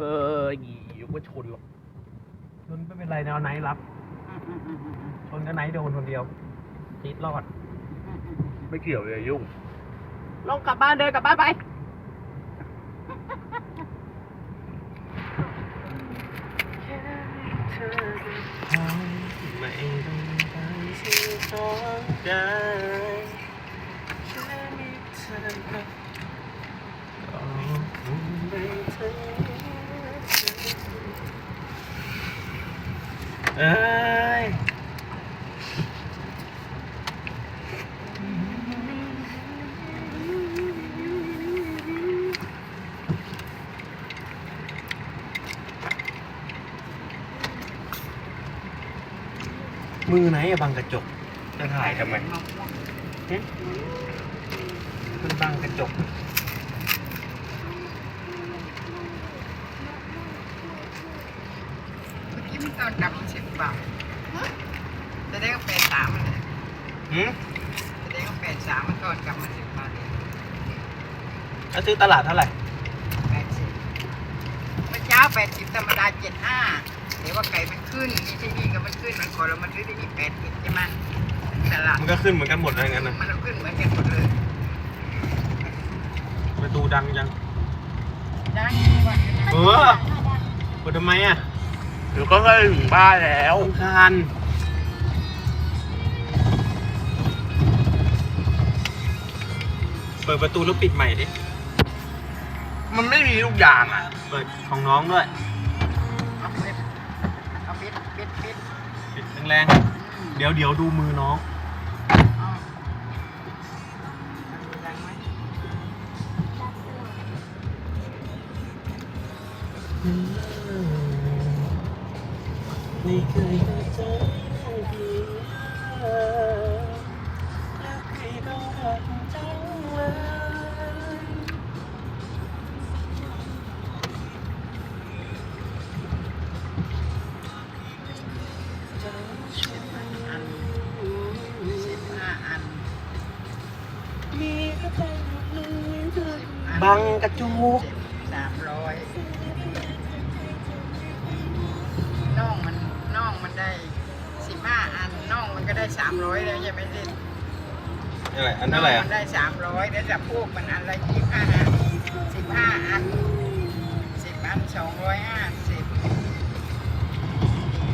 ออยียกว่าชนหรอกชนไม่เป็นไรแนวไหนรับ ชนก็ไหนโดนคนเดียวติดรอด ไม่เกี่ยวเลยยุ่ง ลงกลับบ้านเดินกลับบ้านไป ไม่ต้องไปที่ท้องได้แค่มีเธอนะก็คงไม่ถึง เอ้ยมือไหนอะบังกระจก จะถ่ายทำไมหึมันบังกระจก เมื่อกี้มันตอนกลับ มันสิบบาทจะได้ก็แปดสามมันเลยหืมจะได้ก็แปดสามมันตอนกลับมันสิบบาทแล้วซื้อตลาดเท่าไหร่แปดสิบเมื่อเช้าแปดสิบธรรมดาเจ็ดห้าเดี๋ยวว่าไก่มันขึ้นนี่ที่นี่ก็มันขึ้นมันก่อนเรามันซื้อที่นี่แปดสิบใช่ไหมตลาดมันก็ขึ้นเหมือนกันหมดอะไรงั้นนะมันขึ้นเหมือนกันหมดเลยประตูดังจังได้ว่าเออเปิดทำไมอะ เดี๋ยวก็ใกล้ถึงบ้านแล้วสำคัญเปิดประตูแล้วปิดใหม่ดิ มันไม่มีทุกอย่างอะ เปิดของน้องด้วย เอาปิดเอาปิดปิดปิดปิดแรงๆ เดี๋ยวเดี๋ยวดูมือน้อง เอาดังไหม ไม่เคยเข้าใจพี่แล้วใครก็รักจังเลยจะช่วยอันสิบห้าอัน มีก็ใจหนึ่งเธอบังกระจก ก็ได้สามร้อยแล้วใช่ไหมเล่นเท่าไหร่อันเท่าไหร่น่อะงมันได้สามร้อยแล้วจะพวกมันอันละยี่ห้าสิบห้าอันสิบอันสองร้อยห้าสิบ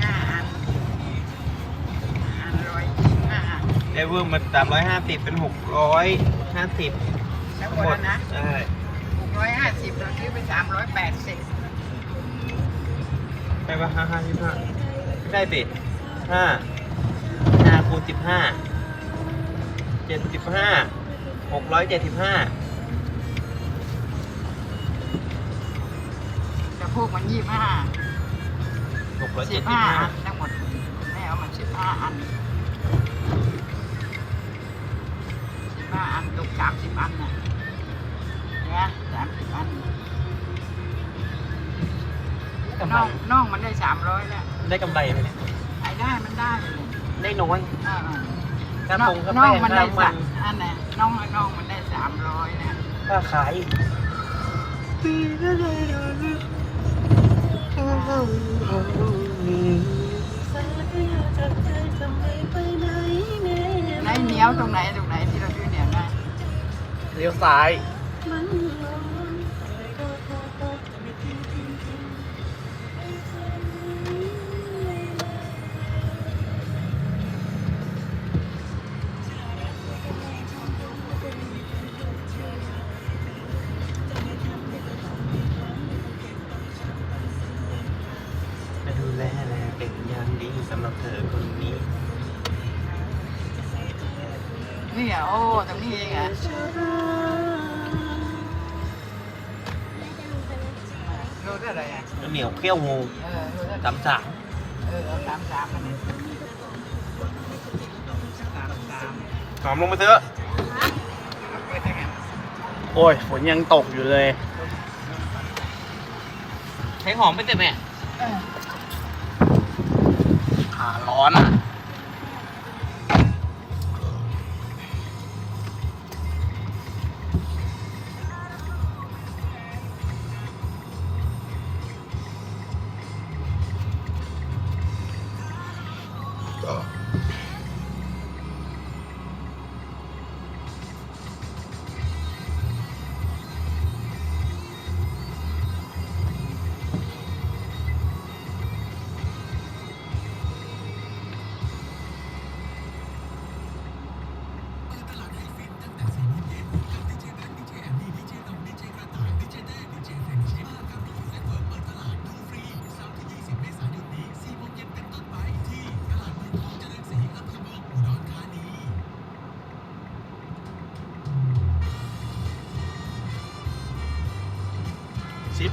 ห้าอันอันร้อยยี่ห้าได้เวิร์มมาสามร้อยห้าสิบเป็นหกร้อยห้าสิบแล้วทั้งหมหมดดนะใช่หกร้อยห้าสิบเราซื้อไปสามร้อยแปดสิบได้ปะห้าห้าสิบห้าไม่ได้สิห้าห้า คูณสิบห้าเจ็ดสิบห้าหกร้อยเจ็ดสิบห้าจะพวกมันยี่ห้าหกร้อยสิเจ็ดบสิบห้าห้าอันทั้งหมดไม่เอามันสิบห้าอันสิบห้าอันตกสามสิบอันน่ะเนี่ยสามสิบอันกำไรน่องน่องมันได้สามร้อยแล้ว ได้กำไรไหมเนี่ย ไอ้ได้มันได้เลย ได้น้อยเออค่าน่อปงงค่าน่อแป้งงมันค่าได้มัสันกอันน่ะน่องน่องมันได้สามร้อยนะค่าขายไหนเหนียวตรงไหนตรงไหนที่เราซื้อเหนียวได้เลี้ยวซ้ายจะ ตรงนี้เองอะโลเท่าไหร่อะเหนียวเขี้ยวงูเออโลเท่าไหร่สามสามเออเอาสามสามมาเนี่ยสามสามหอมลงมาเถอะเอาเปิดได้ไงโอ้ย ฝนยังตกอยู่เลย ใช้หอมไปเถอะแม่เออขาร้อนอะ Oh.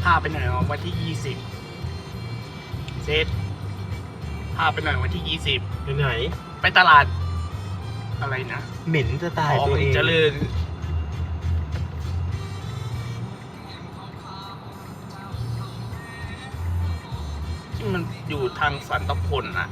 พาไปหน่อยวันที่ยี่สิบเซตพาไปหน่อยวันที่ยี่สิบไปไหน ไปตลาด อะไรนะเหม็นจะตายของตัวเองเจริญที่มันอยู่ทางสันตพลน่ะ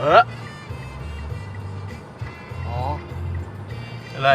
เอออ๋ออะไ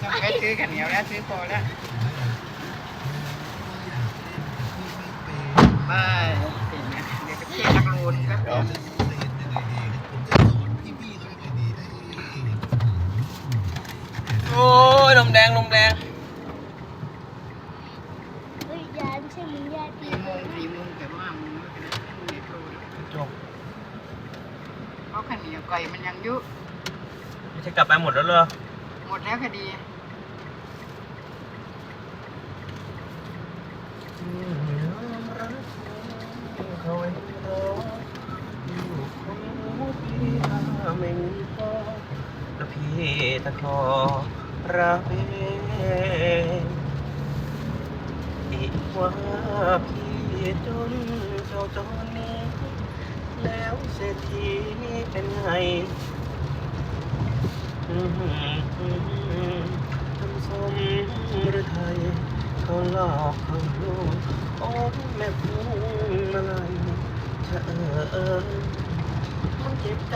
ต้องไปซื้อกันเหนียวแล้วซื้อพอแล้วไปเดี๋ยวไปเที่ยวนักรูนครับผมจะเรียนยังไงดีผมจะสอนพี่ๆเขายังไงดีเอ้ยโอ้ยลมแดงลมแดงเฮ้ยยานใช่ไหมยานสี่โมงสี่โมงแต่ว่ามึงไม่เป็นไรมึงเด็กรูนจบเพราะข้าวเหนียวไก่มันยังเยอะ ไม่ใช่กลับไปหมดแล้วเหรอหมดแล้วคดีไม่มีพ่อแล้วพี่ตะขอรับเองอีกว่าพี่จนเจ้าจนนี้แล้วเศรษฐีเป็นไง ทำสมหรือไทยเขาหลอกเขาลวงโอ้แม่พวงมาลัยเธอเออมันเจ็บใจ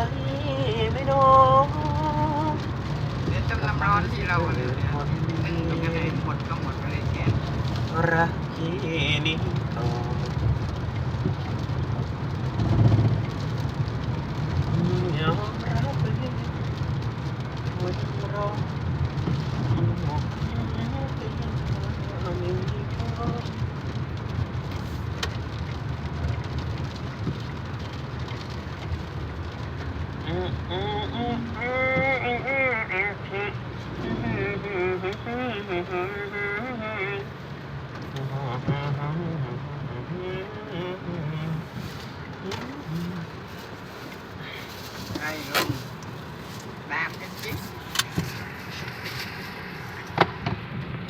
ไม่น้องเดี๋ยวต้มน้ำร้อนที่เราเนี่ยนึ่งตรงนั้นหมดก็หมดไปเลยแกรักที่นี้ต่อ Mm-hmm. mm-hmm, mm-hmm, mm-hmm.